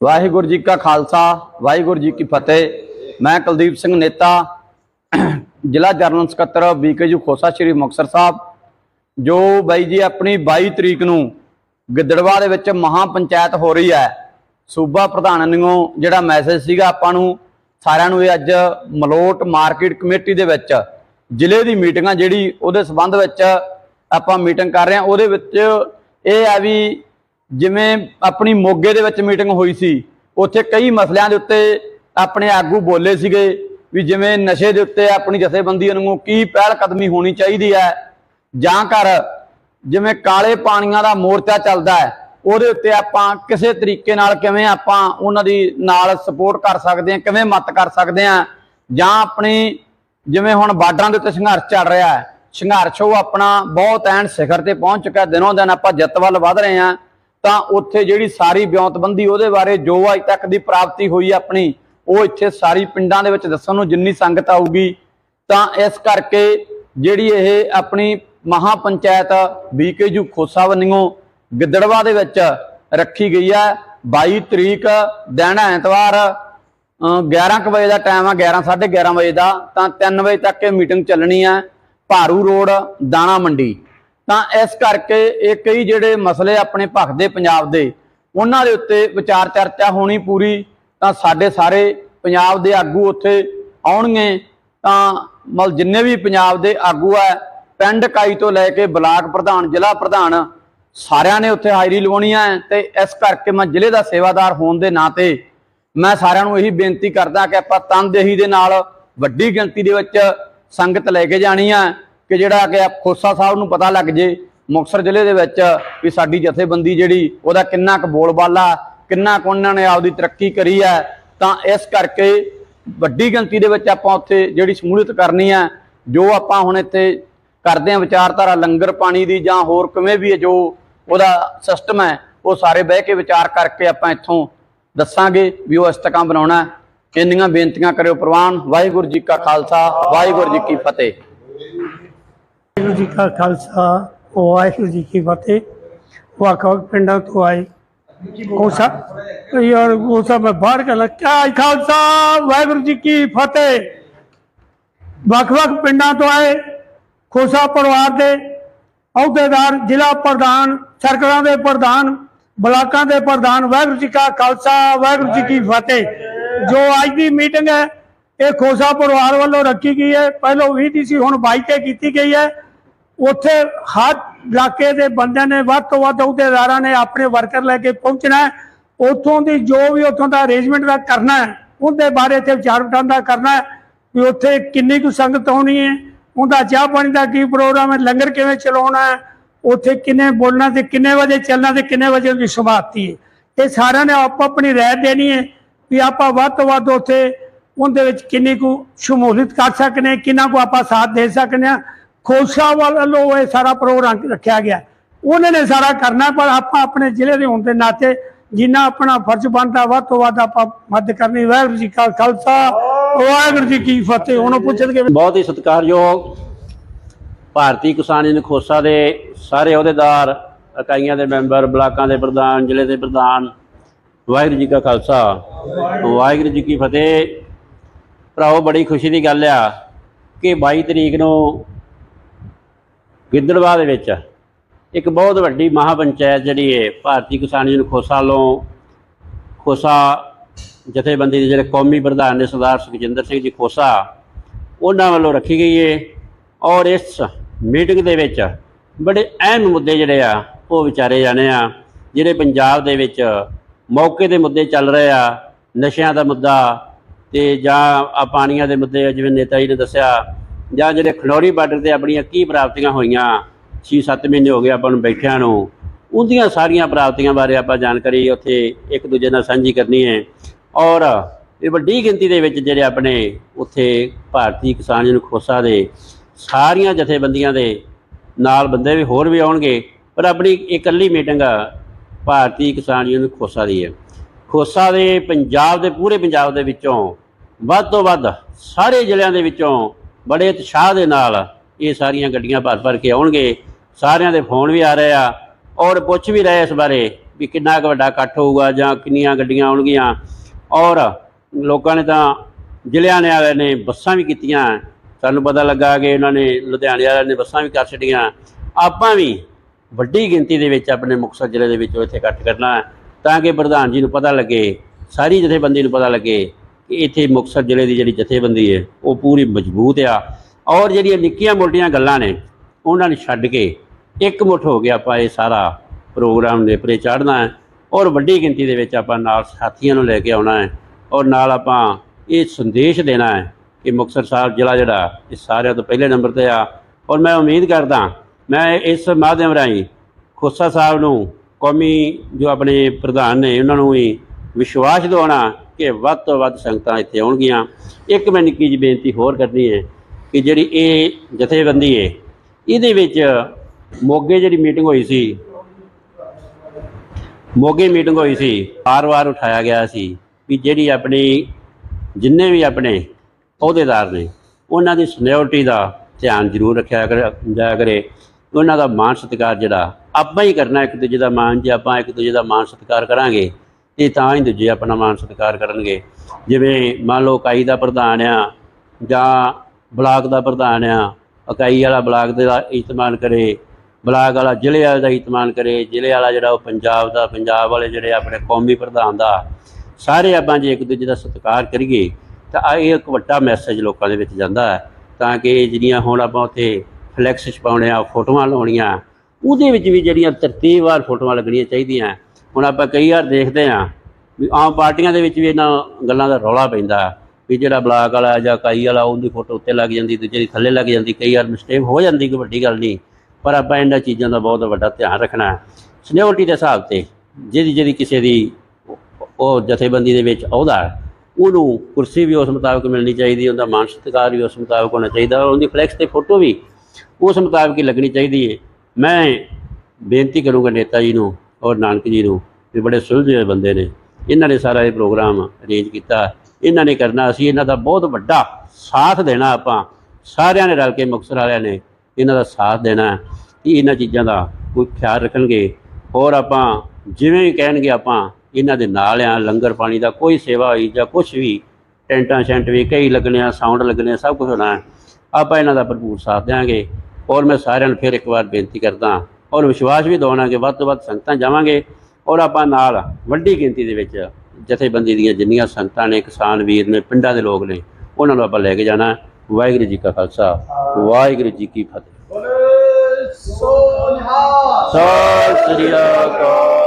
ਵਾਹਿਗੁਰੂ ਜੀ ਕਾ ਖਾਲਸਾ, ਵਾਹਿਗੁਰੂ ਜੀ ਕੀ ਫਤਿਹ। ਮੈਂ ਕੁਲਦੀਪ ਸਿੰਘ ਨੇਤਾ, ਜ਼ਿਲ੍ਹਾ ਜਰਨਲ ਸਕੱਤਰ ਬੀਕੇਯੂ ਖੋਸਾ ਸ਼੍ਰੀ ਮੁਕਤਸਰ ਸਾਹਿਬ, ਜੋ ਬਾਈ ਜੀ ਆਪਣੀ 22 ਤਰੀਕ ਨੂੰ ਗਿੱਦੜਵਾ ਦੇ ਵਿੱਚ ਮਹਾ ਪੰਚਾਇਤ ਹੋ ਰਹੀ ਹੈ। ਸੂਬਾ ਪ੍ਰਧਾਨ ਨੂੰ ਜਿਹੜਾ ਮੈਸੇਜ ਸੀਗਾ ਆਪਾਂ ਨੂੰ, ਸਾਰਿਆਂ ਨੂੰ ਇਹ ਅੱਜ ਮਲੋਟ ਮਾਰਕੀਟ ਕਮੇਟੀ ਦੇ ਵਿੱਚ, ਜ਼ਿਲ੍ਹੇ ਦੀ ਮੀਟਿੰਗ ਆ ਜਿਹੜੀ ਉਹਦੇ ਸਬੰਧ ਵਿੱਚ ਆਪਾਂ ਮੀਟਿੰਗ ਕਰ ਰਹੇ ਹਾਂ, ਉਹਦੇ ਵਿੱਚ ਇਹ ਹੈ ਵੀ ਜਿਵੇਂ ਆਪਣੀ ਮੋਗੇ ਦੇ ਵਿੱਚ ਮੀਟਿੰਗ ਹੋਈ ਸੀ, ਉੱਥੇ ਕਈ ਮਸਲਿਆਂ ਦੇ ਉੱਤੇ ਆਪਣੇ ਆਗੂ ਬੋਲੇ ਸੀਗੇ ਵੀ ਜਿਵੇਂ ਨਸ਼ੇ ਦੇ ਉੱਤੇ ਆਪਣੀ ਜਥੇਬੰਦੀਆਂ ਨੂੰ ਕੀ ਪਹਿਲ ਕਦਮੀ ਹੋਣੀ ਚਾਹੀਦੀ ਹੈ, ਜਾਂ ਕਰ ਜਿਵੇਂ ਕਾਲੇ ਪਾਣੀਆਂ ਦਾ ਮੋਰਚਾ ਚੱਲਦਾ ਹੈ, ਉਹਦੇ ਉੱਤੇ ਆਪਾਂ ਕਿਸੇ ਤਰੀਕੇ ਨਾਲ ਕਿਵੇਂ ਆਪਾਂ ਉਹਨਾਂ ਦੀ ਨਾਲ ਸਪੋਰਟ ਕਰ ਸਕਦੇ ਹਾਂ, ਕਿਵੇਂ ਮਤ ਕਰ ਸਕਦੇ ਹਾਂ, ਜਾਂ ਆਪਣੀ ਜਿਵੇਂ ਹੁਣ ਬਾਰਡਰਾਂ ਦੇ ਉੱਤੇ ਸੰਘਰਸ਼ ਚੱਲ ਰਿਹਾ ਹੈ, ਸੰਘਰਸ਼ ਉਹ ਆਪਣਾ ਬਹੁਤ ਐਨ ਸਿਖਰ ਤੇ ਪਹੁੰਚ ਚੁੱਕਾ ਦਿਨੋਂ ਦਿਨ ਆਪਾਂ ਜਿੱਤ ਵੱਲ ਵਧ ਰਹੇ ਹਾਂ। ਤਾਂ ਉੱਥੇ ਜਿਹੜੀ ਸਾਰੀ ਬਿਉਂਤਬੰਦੀ ਉਹਦੇ ਬਾਰੇ ਜੋ ਅਜ ਤੱਕ ਦੀ ਪ੍ਰਾਪਤੀ ਹੋਈ ਆਪਣੀ ਉਹ ਇੱਥੇ ਸਾਰੀ ਪਿੰਡਾਂ ਦੇ ਵਿੱਚ ਦੱਸਣ ਨੂੰ ਜਿੰਨੀ ਸੰਗਤ ਆਊਗੀ। ਤਾਂ ਇਸ ਕਰਕੇ ਜਿਹੜੀ ਇਹ ਆਪਣੀ ਮਹਾ ਪੰਚਾਇਤ ਬੀਕੇਯੂ ਖੋਸਾ ਵੰਨਿਓ ਗਿੱਦੜਵਾ ਦੇ ਵਿੱਚ ਰੱਖੀ ਗਈ ਹੈ। 22 ਤਰੀਕ ਦਿਨ ਐਤਵਾਰ ਅ, 11 ਕੁ ਵਜੇ ਦਾ ਟਾਈਮ ਆ 11 11:30 ਵਜੇ ਦਾ ਤਾਂ 3 ਵਜੇ ਤੱਕ ਇਹ ਮੀਟਿੰਗ ਚੱਲਣੀ ਹੈ। ਭਾਰੂ ਰੋਡ ਦਾਣਾ ਮੰਡੀ। ਤਾਂ ਇਸ ਕਰਕੇ ਇਹ ਕਈ ਜਿਹੜੇ ਮਸਲੇ ਆਪਣੇ ਭਖਦੇ ਪੰਜਾਬ ਦੇ, ਉਹਨਾਂ ਦੇ ਉੱਤੇ ਵਿਚਾਰ ਚਰਚਾ ਹੋਣੀ ਪੂਰੀ, ਤਾਂ ਸਾਡੇ ਸਾਰੇ ਪੰਜਾਬ ਦੇ ਆਗੂ ਉੱਥੇ ਆਉਣਗੇ। ਤਾਂ ਮਲ ਜਿੰਨੇ ਵੀ ਪੰਜਾਬ ਦੇ ਆਗੂ ਆ, ਪਿੰਡ ਕਾਈ ਤੋਂ ਲੈ ਕੇ ਬਲਾਕ ਪ੍ਰਧਾਨ, ਜ਼ਿਲ੍ਹਾ ਪ੍ਰਧਾਨ, ਸਾਰਿਆਂ ਨੇ ਉੱਥੇ ਹਾਜ਼ਰੀ ਲਵਾਉਣੀ ਹੈ ਤੇ ਇਸ ਕਰਕੇ ਮੈਂ ਜ਼ਿਲ੍ਹੇ ਦਾ ਸੇਵਾਦਾਰ ਹੋਣ ਦੇ ਨਾਤੇ ਮੈਂ ਸਾਰਿਆਂ ਨੂੰ ਇਹੀ ਬੇਨਤੀ ਕਰਦਾ ਕਿ ਆਪਾਂ ਤਨਦੇਹੀ ਦੇ ਨਾਲ ਵੱਡੀ ਗਿਣਤੀ ਦੇ ਵਿੱਚ ਸੰਗਤ ਲੈ ਕੇ ਜਾਣੀ ਆ। ਕਿ ਜਿਹੜਾ ਕਿ ਖੋਸਾ ਸਾਹਿਬ ਨੂੰ ਪਤਾ ਲੱਗ ਜੇ ਮੁਕਤਸਰ ਜ਼ਿਲ੍ਹੇ ਦੇ ਵਿੱਚ ਵੀ ਸਾਡੀ ਜਥੇਬੰਦੀ ਜਿਹੜੀ ਉਹਦਾ ਕਿੰਨਾ ਕੁ ਬੋਲਬਾਲਾ, ਕਿੰਨਾ ਕੁ ਉਹਨਾਂ ਨੇ ਆਪਦੀ ਤਰੱਕੀ ਕਰੀ ਹੈ, ਤਾਂ ਇਸ ਕਰਕੇ ਵੱਡੀ ਗਿਣਤੀ ਦੇ ਵਿੱਚ ਆਪਾਂ ਉੱਥੇ ਜਿਹੜੀ ਸ਼ਮੂਲੀਅਤ ਕਰਨੀ ਹੈ, ਜੋ ਆਪਾਂ ਹੁਣ ਇੱਥੇ ਕਰਦੇ ਹਾਂ ਵਿਚਾਰਧਾਰਾ ਲੰਗਰ ਪਾਣੀ ਦੀ ਜਾਂ ਹੋਰ ਕਿਵੇਂ ਵੀ ਹੈ ਜੋ ਉਹਦਾ ਸਿਸਟਮ ਹੈ, ਉਹ ਸਾਰੇ ਬਹਿ ਕੇ ਵਿਚਾਰ ਕਰਕੇ ਆਪਾਂ ਇੱਥੋਂ ਦੱਸਾਂਗੇ ਵੀ ਉਹ ਇਸਤਕਾਂ ਬਣਾਉਣਾ ਹੈ। ਇੰਨੀਆਂ ਬੇਨਤੀਆਂ ਕਰਿਓ ਪ੍ਰਵਾਨ, ਵਾਹਿਗੁਰੂ ਜੀ ਕਾ ਖਾਲਸਾ, ਵਾਹਿਗੁਰੂ ਜੀ ਕੀ ਫਤਿਹ ਜੀ ਕਾ ਖਾਲਸਾ, ਵਾਹਿਗੁਰੂ ਜੀ ਕੀ ਫਤਿਹ। ਵੱਖ ਵੱਖ ਪਿੰਡਾਂ ਤੋਂ ਆਏ। ਕੋਸਾ ਯਾਰ ਕੋਸਾ ਮੈਂ ਬਾਹਰ ਕਰ ਕਿਆ ਖਾਲਸਾ, ਵਾਹਿਗੁਰੂ ਜੀ ਕੀ ਫਤਿਹ। ਵੱਖ ਵੱਖ ਪਿੰਡਾਂ ਤੋਂ ਆਏ। ਖੋਸਾ ਪਰਿਵਾਰ ਦੇ? ਅਹੁਦੇਦਾਰ, ਜ਼ਿਲ੍ਹਾ ਪ੍ਰਧਾਨ ਸਰਕਲਾਂ ਦੇ ਪ੍ਰਧਾਨ, ਬਲਾਕਾਂ ਦੇ ਪ੍ਰਧਾਨ, ਵਾਹਿਗੁਰੂ ਜੀ ਕਾ ਖਾਲਸਾ, ਵਾਹਿਗੁਰੂ ਜੀ ਕੀ ਫਤਿਹ। ਜੋ ਅੱਜ ਦੀ ਮੀਟਿੰਗ ਹੈ, ਇਹ ਖੋਸਾ ਪਰਿਵਾਰ ਵੱਲੋਂ ਰੱਖੀ ਗਈ ਹੈ? ਪਹਿਲਾਂ 20 ਦੀ ਸੀ, ਹੁਣ 22 ਤੇ ਕੀਤੀ ਗਈ ਹੈ। ਉੱਥੇ ਹਰ ਇਲਾਕੇ ਦੇ ਬੰਦਿਆਂ ਨੇ ਵੱਧ ਤੋਂ ਵੱਧ ਅਹੁਦੇਦਾਰਾਂ ਨੇ ਆਪਣੇ ਵਰਕਰ ਲੈ ਕੇ ਪਹੁੰਚਣਾ ਹੈ। ਉੱਥੋਂ ਦੀ ਜੋ ਵੀ ਉੱਥੋਂ ਦਾ ਅਰੇਂਜਮੈਂਟ ਦਾ ਕਰਨਾ ਹੈ, ਉਹਦੇ ਬਾਰੇ ਇੱਥੇ ਵਿਚਾਰ ਵਟਾਂਦਰਾ ਕਰਨਾ ਹੈ ਵੀ ਉੱਥੇ ਕਿੰਨੀ ਕੁ ਸੰਗਤ ਹੋਣੀ ਹੈ, ਉਹਦਾ ਚਾਹ ਪਾਣੀ ਦਾ ਕੀ ਪ੍ਰੋਗਰਾਮ ਹੈ, ਲੰਗਰ ਕਿਵੇਂ ਚਲਾਉਣਾ ਹੈ, ਉੱਥੇ ਕਿੰਨੇ ਬੋਲਣਾ ਤੇ ਕਿੰਨੇ ਵਜੇ ਚੱਲਣਾ ਤੇ ਕਿੰਨੇ ਵਜੇ ਉਹਦੀ ਸਮਾਪਤੀ ਹੈ। ਇਹ ਸਾਰਿਆਂ ਨੇ ਆਪੋ ਆਪਣੀ ਰਾਏ ਦੇਣੀ ਹੈ ਵੀ ਆਪਾਂ ਵੱਧ ਤੋਂ ਵੱਧ ਉੱਥੇ ਉਹਦੇ ਵਿੱਚ ਕਿੰਨੀ ਕੁ ਸ਼ਮੂਲੀਅਤ ਕਰ ਸਕਨੇ ਕਿੰਨਾ ਕੁ ਆਪਾਂ ਸਾਥ ਦੇ ਸਕਨੇ ਆ ਖੋਸਾ ਵੱਲੋਂ ਇਹ ਸਾਰਾ ਪ੍ਰੋਗਰਾਮ ਰੱਖਿਆ ਗਿਆ। ਉਹਨਾਂ ਨੇ ਸਾਰਾ ਕਰਨਾ, ਪਰ ਆਪਾਂ ਆਪਣੇ ਜ਼ਿਲ੍ਹੇ ਦੇ ਹੋਣ ਦੇ ਨਾਤੇ ਜਿੰਨਾ ਆਪਣਾ ਫਰਜ਼ ਬਣਦਾ, ਵੱਧ ਤੋਂ ਵੱਧ ਆਪਾਂ ਮਦਦ ਕਰਨੀ। ਵਾਹਿਗੁਰੂ ਜੀ ਕਾ ਖਾਲਸਾ, ਵਾਹਿਗੁਰੂ ਜੀ ਕੀ ਫਤਿਹ। ਉਹਨੂੰ ਪੁੱਛਣਗੇ ਬਹੁਤ ਹੀ ਸਤਿਕਾਰਯੋਗ ਭਾਰਤੀ ਕਿਸਾਨ ਯੂਨੀਅਨ ਖੋਸਾ ਦੇ ਸਾਰੇ ਅਹੁਦੇਦਾਰ, ਇਕਾਈਆਂ ਦੇ ਮੈਂਬਰ, ਬਲਾਕਾਂ ਦੇ ਪ੍ਰਧਾਨ, ਜ਼ਿਲ੍ਹੇ ਦੇ ਪ੍ਰਧਾਨ, ਵਾਹਿਗੁਰੂ ਜੀ ਕਾ ਖਾਲਸਾ। ਵਾਹਿਗੁਰੂ ਜੀ ਕੀ ਫਤਿਹ। ਭਰਾਓ ਬੜੀ ਖੁਸ਼ੀ ਦੀ ਗੱਲ ਆ ਕਿ 22 ਤਰੀਕ ਨੂੰ ਗਿੱਦੜਵਾ ਦੇ ਵਿੱਚ। ਇੱਕ ਬਹੁਤ ਵੱਡੀ ਮਹਾ ਪੰਚਾਇਤ ਜਿਹੜੀ ਹੈ ਭਾਰਤੀ ਕਿਸਾਨ ਯੂਨੀਅਨ ਖੋਸਾ ਵੱਲੋਂ ਖੋਸਾ ਜਥੇਬੰਦੀ ਦੇ ਜਿਹੜੇ ਕੌਮੀ ਪ੍ਰਧਾਨ ਨੇ ਸਰਦਾਰ ਸੁਖਜਿੰਦਰ ਸਿੰਘ ਜੀ ਖੋਸਾ, ਉਹਨਾਂ ਵੱਲੋਂ ਰੱਖੀ ਗਈ ਹੈ ਔਰ ਇਸ ਮੀਟਿੰਗ ਦੇ ਵਿੱਚ ਬੜੇ ਅਹਿਮ ਮੁੱਦੇ ਜਿਹੜੇ ਆ, ਉਹ ਵਿਚਾਰੇ ਜਾਣੇ ਆ, ਜਿਹੜੇ ਪੰਜਾਬ ਦੇ ਵਿੱਚ ਮੌਕੇ ਦੇ ਮੁੱਦੇ ਚੱਲ ਰਹੇ ਆ, ਨਸ਼ਿਆਂ ਦਾ ਮੁੱਦਾ ਤੇ ਜਾਂ ਆ ਪਾਣੀਆਂ ਦੇ ਮੁੱਦੇ ਜਿਵੇਂ ਨੇਤਾ ਜੀ ਨੇ ਦੱਸਿਆ ਜਾਂ ਜਿਹੜੇ ਖਨੌਰੀ ਬਾਰਡਰ ਤੇ ਆਪਣੀਆਂ ਕੀ ਪ੍ਰਾਪਤੀਆਂ ਹੋਈਆਂ 6-7 ਮਹੀਨੇ ਹੋ ਗਏ ਆਪਾਂ ਨੂੰ ਬੈਠਿਆਂ ਨੂੰ, ਉਹਦੀਆਂ ਸਾਰੀਆਂ ਪ੍ਰਾਪਤੀਆਂ ਬਾਰੇ ਆਪਾਂ ਜਾਣਕਾਰੀ ਉੱਥੇ ਇੱਕ ਦੂਜੇ ਨਾਲ ਸਾਂਝੀ ਕਰਨੀ ਹੈ। ਔਰ ਇਹ ਵੱਡੀ ਗਿਣਤੀ ਦੇ ਵਿੱਚ ਜਿਹੜੇ ਆਪਣੇ ਉੱਥੇ ਭਾਰਤੀ ਕਿਸਾਨ ਯੂਨੀਅਨ ਖੋਸਾ ਦੇ ਸਾਰੀਆਂ ਜਥੇਬੰਦੀਆਂ ਦੇ ਨਾਲ ਬੰਦੇ ਵੀ ਹੋਰ ਵੀ ਆਉਣਗੇ, ਪਰ ਆਪਣੀ ਇਕੱਲੀ ਮੀਟਿੰਗ ਭਾਰਤੀ ਕਿਸਾਨ ਯੂਨੀਅਨ ਖੋਸਾ ਦੀ ਹੈ। ਖੋਸਾ ਦੇ ਪੰਜਾਬ ਦੇ, ਪੂਰੇ ਪੰਜਾਬ ਦੇ ਵਿੱਚੋਂ ਵੱਧ ਤੋਂ ਵੱਧ ਸਾਰੇ ਜ਼ਿਲ੍ਹਿਆਂ ਦੇ ਵਿੱਚੋਂ ਬੜੇ ਉਤਸ਼ਾਹ ਦੇ ਨਾਲ ਇਹ ਸਾਰੀਆਂ ਗੱਡੀਆਂ ਭਰ ਭਰ ਕੇ ਆਉਣਗੇ। ਸਾਰਿਆਂ ਦੇ ਫੋਨ ਵੀ ਆ ਰਹੇ ਆ ਔਰ ਪੁੱਛ ਵੀ ਰਹੇ ਇਸ ਬਾਰੇ ਵੀ ਕਿੰਨਾ ਕੁ ਵੱਡਾ ਇਕੱਠ ਹੋਊਗਾ ਜਾਂ ਕਿੰਨੀਆਂ ਗੱਡੀਆਂ ਆਉਣਗੀਆਂ। ਔਰ ਲੋਕਾਂ ਨੇ ਤਾਂ ਜ਼ਿਲ੍ਹਿਆਂ ਨੇ ਵਾਲੇ ਨੇ ਬੱਸਾਂ ਵੀ ਕੀਤੀਆਂ। ਸਾਨੂੰ ਪਤਾ ਲੱਗਾ ਕਿ ਉਹਨਾਂ ਨੇ ਲੁਧਿਆਣੇ ਵਾਲਿਆਂ ਨੇ ਬੱਸਾਂ ਵੀ ਕਰ ਛੱਡੀਆਂ। ਆਪਾਂ ਵੀ ਵੱਡੀ ਗਿਣਤੀ ਦੇ ਵਿੱਚ ਆਪਣੇ ਮੁਕਤਸਰ ਜ਼ਿਲ੍ਹੇ ਦੇ ਵਿੱਚੋਂ ਇੱਥੇ ਇਕੱਠ ਕਰਨਾ ਤਾਂ ਕਿ ਪ੍ਰਧਾਨ ਜੀ ਨੂੰ ਪਤਾ ਲੱਗੇ, ਸਾਰੀ ਜਥੇਬੰਦੀ ਨੂੰ ਪਤਾ ਲੱਗੇ ਕਿ ਇੱਥੇ ਮੁਕਤਸਰ ਜ਼ਿਲ੍ਹੇ ਦੀ ਜਿਹੜੀ ਜਥੇਬੰਦੀ ਹੈ, ਉਹ ਪੂਰੀ ਮਜ਼ਬੂਤ ਆ। ਔਰ ਜਿਹੜੀਆਂ ਨਿੱਕੀਆਂ ਮੋਟੀਆਂ ਗੱਲਾਂ ਨੇ, ਉਹਨਾਂ ਨੂੰ ਛੱਡ ਕੇ ਇੱਕ ਮੁੱਠ ਹੋ ਗਿਆ ਆਪਾਂ ਇਹ ਸਾਰਾ ਪ੍ਰੋਗਰਾਮ ਦੇ ਪਰੇ ਚੜ੍ਹਨਾ ਹੈ। ਔਰ ਵੱਡੀ ਗਿਣਤੀ ਦੇ ਵਿੱਚ ਆਪਾਂ ਨਾਲ ਸਾਥੀਆਂ ਨੂੰ ਲੈ ਕੇ ਆਉਣਾ ਹੈ ਔਰ ਨਾਲ ਆਪਾਂ ਇਹ ਸੰਦੇਸ਼ ਦੇਣਾ ਹੈ ਕਿ ਮੁਕਤਸਰ ਸਾਹਿਬ ਜ਼ਿਲ੍ਹਾ ਜਿਹੜਾ, ਇਹ ਸਾਰਿਆਂ ਤੋਂ ਪਹਿਲੇ ਨੰਬਰ ਤੇ ਆ। ਔਰ ਮੈਂ ਉਮੀਦ ਕਰਦਾ, ਮੈਂ ਇਸ ਮਾਧਿਅਮ ਰਾਹੀਂ ਖੋਸਾ ਸਾਹਿਬ ਨੂੰ ਕੌਮੀ ਜੋ ਆਪਣੇ ਪ੍ਰਧਾਨ ਨੇ, ਉਹਨਾਂ ਨੂੰ ਵੀ ਵਿਸ਼ਵਾਸ ਦਿਵਾਉਣਾ ਕਿ ਵੱਧ ਤੋਂ ਵੱਧ ਸੰਗਤਾਂ ਇੱਥੇ ਆਉਣਗੀਆਂ। ਇੱਕ ਮੈਂ ਨਿੱਕੀ ਜਿਹੀ ਬੇਨਤੀ ਹੋਰ ਕਰਨੀ ਹੈ ਕਿ ਜਿਹੜੀ ਇਹ ਜਥੇਬੰਦੀ ਹੈ, ਇਹਦੇ ਵਿੱਚ ਮੋਗੇ ਜਿਹੜੀ ਮੀਟਿੰਗ ਹੋਈ ਸੀ, ਮੋਗੇ ਮੀਟਿੰਗ ਹੋਈ ਸੀ ਵਾਰ-ਵਾਰ ਉਠਾਇਆ ਗਿਆ ਸੀ ਵੀ ਜਿਹੜੀ ਆਪਣੀ ਜਿੰਨੇ ਵੀ ਆਪਣੇ ਅਹੁਦੇਦਾਰ ਨੇ, ਉਹਨਾਂ ਦੀ ਸਿਕਿਉਰਿਟੀ ਦਾ ਧਿਆਨ ਜ਼ਰੂਰ ਰੱਖਿਆ ਕਰ, ਜਾਇਆ ਕਰੇ। ਉਹਨਾਂ ਦਾ ਮਾਣ ਸਤਿਕਾਰ ਜਿਹੜਾ ਆਪਾਂ ਹੀ ਕਰਨਾ ਇੱਕ ਦੂਜੇ ਦਾ ਮਾਣ, ਜੇ ਆਪਾਂ ਇੱਕ ਦੂਜੇ ਦਾ ਮਾਣ ਸਤਿਕਾਰ ਕਰਾਂਗੇ ਤੇ ਤਾਂ ਹੀ ਦੂਜੇ ਆਪਣਾ ਮਾਣ ਸਤਿਕਾਰ ਕਰਨਗੇ। ਜਿਵੇਂ ਮੰਨ ਲਓ ਇਕਾਈ ਦਾ ਪ੍ਰਧਾਨ ਆ ਜਾਂ ਬਲਾਕ ਦਾ ਪ੍ਰਧਾਨ ਆ ਇਕਾਈ ਵਾਲਾ ਬਲਾਕ ਦਾ ਇਤਮਾਨ ਕਰੇ, ਬਲਾਕ ਵਾਲਾ ਜ਼ਿਲ੍ਹੇ ਵਾਲੇ ਦਾ ਇਤਮਾਨ ਕਰੇ, ਜ਼ਿਲ੍ਹੇ ਵਾਲਾ ਜਿਹੜਾ ਉਹ ਪੰਜਾਬ ਦਾ, ਪੰਜਾਬ ਵਾਲੇ ਜਿਹੜੇ ਆਪਣੇ ਕੌਮੀ ਪ੍ਰਧਾਨ ਦਾ, ਸਾਰੇ ਆਪਾਂ ਜੇ ਇੱਕ ਦੂਜੇ ਦਾ ਸਤਿਕਾਰ ਕਰੀਏ ਤਾਂ ਇਹ ਇੱਕ ਵੱਡਾ ਮੈਸੇਜ ਲੋਕਾਂ ਦੇ ਵਿੱਚ ਜਾਂਦਾ ਹੈ। ਤਾਂ ਕਿ ਜਿਹੜੀਆਂ ਹੁਣ ਆਪਾਂ ਉੱਥੇ ਫਲੈਕਸ ਛਪਾਉਣੇ ਆ, ਫੋਟੋਆਂ ਲਾਉਣੀਆਂ, ਉਹਦੇ ਵਿੱਚ ਵੀ ਜਿਹੜੀਆਂ ਤਰਤੀਬਵਾਰ ਫੋਟੋਆਂ ਲੱਗਣੀਆਂ ਚਾਹੀਦੀਆਂ। ਹੁਣ ਆਪਾਂ ਕਈ ਵਾਰ ਦੇਖਦੇ ਆ ਵੀ ਆਮ ਪਾਰਟੀਆਂ ਦੇ ਵਿੱਚ ਵੀ ਇਹਨਾਂ ਗੱਲਾਂ ਦਾ ਰੌਲਾ ਪੈਂਦਾ ਵੀ ਜਿਹੜਾ ਬਲਾਕ ਵਾਲਾ ਜਾਂ ਕਾਈ ਵਾਲਾ ਉਹਦੀ ਫੋਟੋ ਉੱਤੇ ਲੱਗ ਜਾਂਦੀ, ਦੂਜੇ ਦੀ ਥੱਲੇ ਲੱਗ ਜਾਂਦੀ, ਕਈ ਵਾਰ ਮਿਸਟੇਕ ਹੋ ਜਾਂਦੀ, ਕੋਈ ਵੱਡੀ ਗੱਲ ਨਹੀਂ। ਪਰ ਆਪਾਂ ਇਹਨਾਂ ਚੀਜ਼ਾਂ ਦਾ ਬਹੁਤ ਵੱਡਾ ਧਿਆਨ ਰੱਖਣਾ ਹੈ। ਸਿਨਿਓਰਿਟੀ ਦੇ ਹਿਸਾਬ ਤੇ ਜਿਹਦੀ ਜਿਹਦੀ ਕਿਸੇ ਦੀ ਉਹ ਜਥੇਬੰਦੀ ਦੇ ਵਿੱਚ ਅਹੁਦਾ ਉਹਨੂੰ ਕੁਰਸੀ ਵੀ ਉਸ ਮੁਤਾਬਕ ਮਿਲਣੀ ਚਾਹੀਦੀ, ਉਹਦਾ ਮਾਨ ਸਤਿਕਾਰ ਵੀ ਉਸ ਮੁਤਾਬਕ ਹੋਣਾ ਚਾਹੀਦਾ ਔਰ ਉਹਦੀ ਫਲੈਕਸ ਤੇ ਫੋਟੋ ਵੀ ਉਸ ਮੁਤਾਬਕ ਹੀ ਲੱਗਣੀ ਚਾਹੀਦੀ ਹੈ। ਮੈਂ ਬੇਨਤੀ ਕਰੂੰਗਾ ਨੇਤਾ ਜੀ ਨੂੰ ਔਰ ਨਾਨਕ ਜੀ ਨੂੰ ਵੀ ਬੜੇ ਸੁਲਝੇ ਹੋਏ ਬੰਦੇ ਨੇ। ਇਹਨਾਂ ਨੇ ਸਾਰਾ ਇਹ ਪ੍ਰੋਗਰਾਮ ਅਰੇਂਜ ਕੀਤਾ। ਇਹਨਾਂ ਨੇ ਕਰਨਾ ਅਸੀਂ ਇਹਨਾਂ ਦਾ ਬਹੁਤ ਵੱਡਾ ਸਾਥ ਦੇਣਾ ਆਪਾਂ। ਸਾਰਿਆਂ ਨੇ ਰਲ ਕੇ, ਮੁਕਤਸਰ ਵਾਲਿਆਂ ਨੇ ਇਹਨਾਂ ਦਾ ਸਾਥ ਦੇਣਾ ਕਿ ਇਹਨਾਂ ਚੀਜ਼ਾਂ ਦਾ ਕੋਈ ਖਿਆਲ ਰੱਖਣਗੇ। ਔਰ ਆਪਾਂ ਜਿਵੇਂ ਵੀ ਕਹਿਣਗੇ ਆਪਾਂ, ਇਹਨਾਂ ਦੇ ਨਾਲ ਆ, ਲੰਗਰ ਪਾਣੀ ਦਾ ਕੋਈ ਸੇਵਾ ਹੋਈ ਜਾਂ ਕੁਝ ਵੀ, ਟੈਂਟਾਂ ਸ਼ੈਂਟ ਵੀ, ਕਈ ਲੱਗਣੇ ਆ, ਸਾਊਂਡ ਲੱਗਣੇ ਆ, ਸਭ ਕੁਝ ਹੋਣਾ ਆਪਾਂ ਇਹਨਾਂ ਦਾ ਭਰਪੂਰ ਸਾਥ ਦੇਵਾਂਗੇ ਔਰ ਮੈਂ ਸਾਰਿਆਂ ਨੂੰ ਫਿਰ ਇੱਕ ਵਾਰ ਬੇਨਤੀ ਕਰਦਾ ਔਰ ਵਿਸ਼ਵਾਸ ਵੀ ਦਿਵਾਉਣਾ ਕਿ ਵੱਧ ਤੋਂ ਵੱਧ ਸੰਗਤਾਂ ਜਾਵਾਂਗੇ। ਔਰ ਆਪਾਂ ਨਾਲ ਵੱਡੀ ਗਿਣਤੀ ਦੇ ਵਿੱਚ ਜਥੇਬੰਦੀ ਦੀਆਂ ਜਿੰਨੀਆਂ ਸੰਗਤਾਂ ਨੇ ਕਿਸਾਨ ਵੀਰ ਨੇ ਪਿੰਡਾਂ ਦੇ ਲੋਕ ਨੇ ਉਹਨਾਂ ਨੂੰ ਆਪਾਂ ਲੈ ਕੇ ਜਾਣਾ। ਵਾਹਿਗੁਰੂ ਜੀ ਕਾ ਖਾਲਸਾ। ਵਾਹਿਗੁਰੂ ਜੀ ਕੀ ਫਤਿਹ। ਬੋਲੇ ਸੋ ਨਿਹਾਲ ਸਤਿ ਸ੍ਰੀ ਅਕਾਲ।